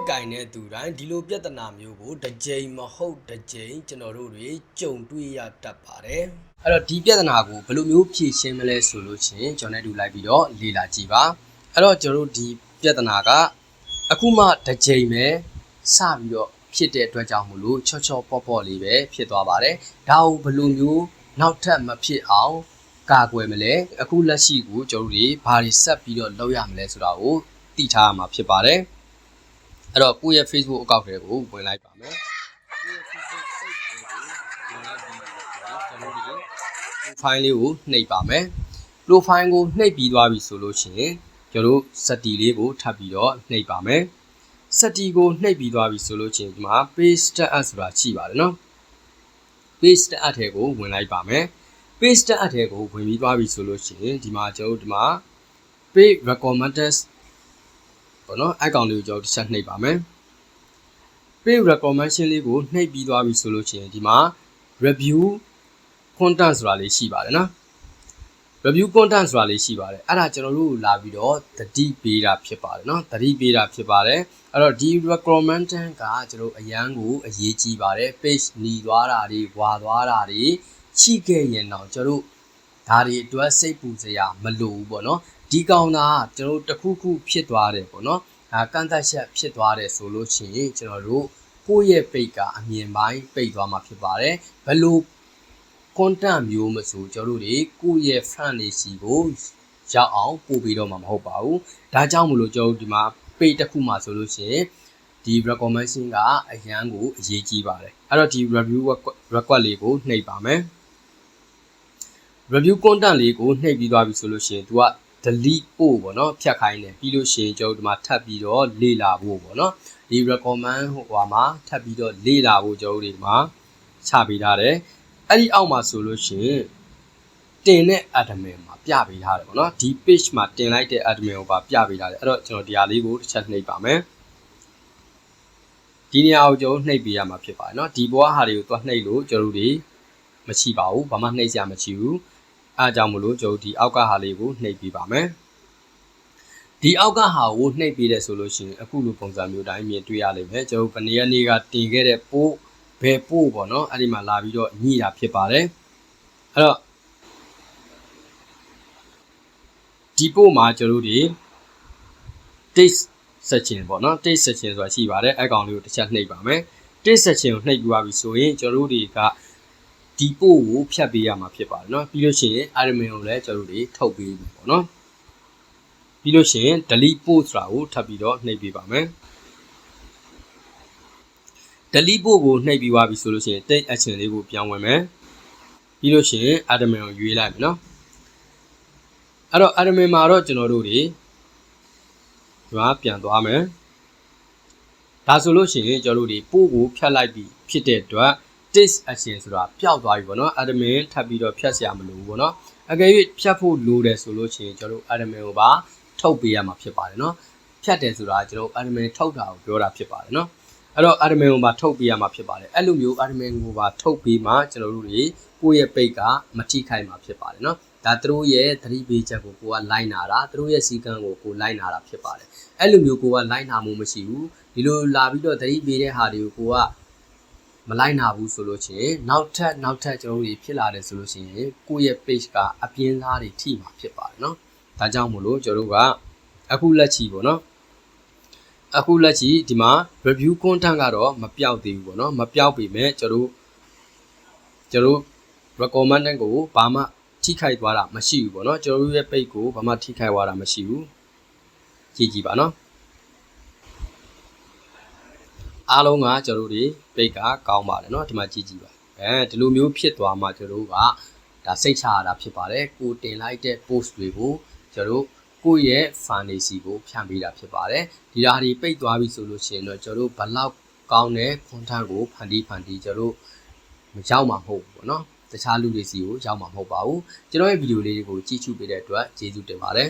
စ်ကင်တဲ့သူတိုင်းဒီလိုပြဿနာမျိုးကိုတစ်ကြိမ်မဟုတ်တစ်ကြိမ်ကျွန်တော်တို့တွေကြုံတွေ့ရတတ်ပါတယ်အဲ့တော့ဒီပြဿနာကိုဘယ်လိုမျိုးဖြေရှင်းမလဲဆိုလို့ချင်းကျွန်တော်တို့လိုက်ပြီးတော့လေ့လာကြည့်ပါအဲ့တော့ကျွန်တော်တို့ဒီပြဿနာကအခုမှတစ်ကြိမ်ပဲစပြီးတော့ဖြစ်တဲ့အတွက်ကြောင့်မလို့ချော့ချော့ပေါ့ပေါ့လေးပဲဖြစ်သွားပါတယ်ဒါကိုဘယ်လိုမျိုးနောက်ထပ်မဖြစ်အောင်ကာကွယ်မလဲအခုလက်ရှိကိုကျွန်တော်တို့တွေဘာတွေဆက်ပြီးတော့လုပ်ရမလဲဆိုတာကိုသိထားရမှာဖြစ်ပါတယ် အဲ့တော့ကိုယ့်ရဲ့ Facebook account တွေကိုဝင်လိုက်ပါမယ်ကိုယ့်ရဲ့ Facebook page တွေကိုဝင်လိုက်ပြီးတော့ကျွန်တော်တို့ profile လေးကိုနှိပ်ပါမယ် profile ကိုနှိပ်ပြီးသွားပြီဆိုလို့ရှိရင်ကျွန်တော်တို့ setting လေးကိုထပ်ပြီးတော့နှိပ်ပါမယ် setting ကိုနှိပ်ပြီးသွားပြီဆိုလို့ရှိရင်ဒီမှာ page stat ဆိုတာရှိပါတယ်နော် page stat ထဲကိုဝင်လိုက်ပါမယ် page stat ထဲကိုဝင်ပြီးသွားပြီဆိုလို့ရှိရင်ဒီမှာကျွန်တော်တို့ဒီမှာ page recommended ပေါ့နော်အဲ့ကောင်လေးကိုကျွန်တော်တစ်ချက်နှိပ်ပါမယ် page recommendation လေးကိုနှိပ်ပြီးသွားပြီဆိုလို့ရှိရင်ဒီမှာ review content ဆိုတာလေးရှိပါတယ်နော် review content ဆိုတာလေးရှိပါတယ်အဲ့ဒါကျွန်တော်တို့လာပြီးတော့သတိပေးတာဖြစ်ပါတယ်နော်သတိပေးတာဖြစ်ပါတယ်အဲ့တော့ဒီ recommendation ကကျွန်တော်အရန်ကိုအရေးကြီးပါတယ် page หนีသွားတာတွေဝါသွားတာတွေရှိခဲ့ရင်တော့ကျွန်တော်တို့ဒါတွေအတွက်စိတ်ပူစရာမလိုဘူးပေါ့နော် ဒီကောင်သားကကျွန်တော်တို့တစ်ခုခုဖြစ်သွားတယ်ပေါ့နော်ဒါကန့်သက်ချက်ဖြစ်သွားတယ်ဆိုလို့ရှိရင်ကျွန်တော်တို့ကိုယ့်ရဲ့ပိတ်ကအမြင်ပိုင်းပိတ်သွားမှာဖြစ်ပါတယ်ဘယ်လို content မျိုးမဆိုကျွန်တော်တို့တွေကိုယ့်ရဲ့ fan တွေစီကိုရောက်အောင်ပို့ပြီးတော့မှာမဟုတ်ပါဘူးဒါကြောင့်မလို့ကျွန်တော်တို့ဒီမှာ page တစ်ခုမှာဆိုလို့ရှိရင်ဒီ recommendation ကအရန်ကိုအရေးကြီးပါတယ်အဲ့တော့ဒီ review request လေးကိုနှိပ်ပါမယ် review content လေးကိုနှိပ်ပြီးသွားပြီဆိုလို့ရှိရင် तू က delete ပို့ပေါ့နော်ဖြတ်ခိုင်းတယ်ပြီးလို့ရှိရင်ကျွန်တော်ဒီမှာထပ်ပြီးတော့လေ့လာဖို့ပေါ့နော်ဒီ recommend ဟိုဟာမှာထပ်ပြီးတော့လေ့လာဖို့ကျွန်တော်တို့ဒီမှာချပေးထားတယ်အဲ့ဒီအောက်မှာဆိုလို့ရှိရင်တင်တဲ့ admin မှာပြပေးထားတယ်ပေါ့နော်ဒီ page မှာတင်လိုက်တဲ့ admin ကိုပါပြပေးထားတယ်အဲ့တော့ကျွန်တော်ဒီဟာလေးကိုတစ်ချက်နှိပ်ပါမယ်ဒီနေရာကိုကျွန်တော်နှိပ်ပေးရမှာဖြစ်ပါတယ်เนาะဒီဘွားဟာတွေကိုသွားနှိပ်လို့ကျွန်တော်တို့တွေမရှိပါဘူးဘာမှနှိပ်စရာမရှိဘူး အားကြောင့်မလို့ကျွန်တော်ဒီအောက်ကဟာလေးကိုနှိပ်ပေးပါမယ်ဒီအောက်ကဟာကိုနှိပ်ပေးတယ်ဆိုလို့ရှိရင်အခုလိုပုံစံမျိုးတိုင်းမြင်တွေ့ရလိမ့်မယ်ကျွန်တော်ဗနေရနေ့ကတင်ခဲ့တဲ့ပို့ဘယ်ပို့ပေါ့နော်အဲ့ဒီမှာလာပြီးတော့ညှိတာဖြစ်ပါတယ်အဲ့တော့ဒီပို့မှာကျွန်တော်တို့တွေ taste section ပေါ့နော် taste section ဆိုတာရှိပါတယ်အဲ့ကောင်လေးကိုတစ်ချက်နှိပ်ပါမယ် taste section ကိုနှိပ်ပြီးသွားပြီဆိုရင်ကျွန်တော်တို့တွေက ဒီပို့ကိုဖြတ်ပေးရမှာဖြစ်ပါတယ်เนาะပြီးလို့ရှိရင် admin ကိုလည်းကျွန်တော်တို့တွေထုတ်ပေးပြီပေါ့နော်ပြီးလို့ရှိရင် delete post ဆိုတာကိုထပ်ပြီးတော့နှိပ်ပေးပါမယ် delete post ကိုနှိပ်ပြီးသွားပြီဆိုလို့ရှိရင် take action လေးကိုပြောင်းဝင်မယ်ပြီးလို့ရှိရင် admin ကိုရွေးလိုက်မယ်เนาะအဲ့တော့ admin မှာတော့ကျွန်တော်တို့တွေဒီမှာပြန်သွားမယ်ဒါဆိုလို့ရှိရင်ကျွန်တော်တို့ဒီပို့ကိုဖြတ်လိုက်ပြီးဖြစ်တဲ့အတွက် disk action ဆိုတာပျောက်သွားပြီပေါ့နော် admin ထပ်ပြီးတော့ဖြတ်စရာမလိုဘူးပေါ့နော်အကယ်၍ဖြတ်ဖို့လိုတယ်ဆိုလို့ရှိရင်ကျွန်တော်တို့ admin ကိုပါထုတ်ပေးရမှာဖြစ်ပါတယ်နော်ဖြတ်တယ်ဆိုတာကျွန်တော် admin ထုတ်တာကိုပြောတာဖြစ်ပါတယ်နော်အဲ့တော့ admin ကိုပါထုတ်ပေးရမှာဖြစ်ပါတယ်အဲ့လိုမျိုး admin ကိုပါထုတ်ပေးမှကျွန်တော်တို့တွေကိုယ့်ရဲ့ပိတ်ကမထိခိုက်မှာဖြစ်ပါတယ်နော်ဒါသူတို့ရဲ့သတိပေးချက်ကိုကိုကလိုက်နာတာသူတို့ရဲ့စီကံကိုကိုလိုက်နာတာဖြစ်ပါတယ်အဲ့လိုမျိုးကိုကလိုက်နာမှုမရှိဘူးဒီလိုလာပြီးတော့သတိပေးတဲ့ဟာတွေကိုကိုက မလိုက်နာဘူးဆိုလို့ချင်းနောက်ထပ်နောက်ထပ်ကျွန်တော်တို့ဖြစ်လာတယ်ဆိုလို့ရှိရင်ကိုယ့်ရဲ့ page ကအပြင်းသားတွေထိမှာဖြစ်ပါတယ်နော်ဒါကြောင့်မို့လို့ကျွန်တော်တို့ကအခုလက်ချီပေါ့နော်အခုလက်ချီဒီမှာ review content ကတော့မပြောက်သေးဘူးပေါ့နော်မပြောက်ပေမဲ့ကျွန်တော်တို့ကျွန်တော်တို့ recommended ကိုဘာမှထိခိုက်သွားတာမရှိဘူးပေါ့နော်ကျွန်တော်တို့ရဲ့ page ကိုဘာမှထိခိုက်သွားတာမရှိဘူးကြည့်ကြည့်ပါနော် အားလုံးကကျွန်တော်တို့တွေ page ကကောင်းပါတယ်เนาะဒီမှာကြည့်ကြည့်ပါအဲဒီလိုမျိုးဖြစ်သွားမှကျွန်တော်တို့ကဒါစိတ်ချရတာဖြစ်ပါတယ်ကိုတင်လိုက်တဲ့ post တွေကိုကျွန်တော်တို့ကိုယ့်ရဲ့ fantasy ကိုဖြန့်ပေးတာဖြစ်ပါတယ်ဒီဟာတွေပိတ်သွားပြီဆိုလို့ရှိရင်တော့ကျွန်တော်တို့ဘလောက်ကောင်းတဲ့ content ကိုဖန်တီးဖန်တီးကျွန်တော်တို့မရောက်မှာမဟုတ်ဘူးပေါ့နော်တခြားလူတွေစီကိုရောက်မှာမဟုတ်ပါဘူးကျွန်တော်ရဲ့ဗီဒီယိုလေးတွေကိုကြည့်ရှုပေးတဲ့အတွက်ကျေးဇူးတင်ပါတယ်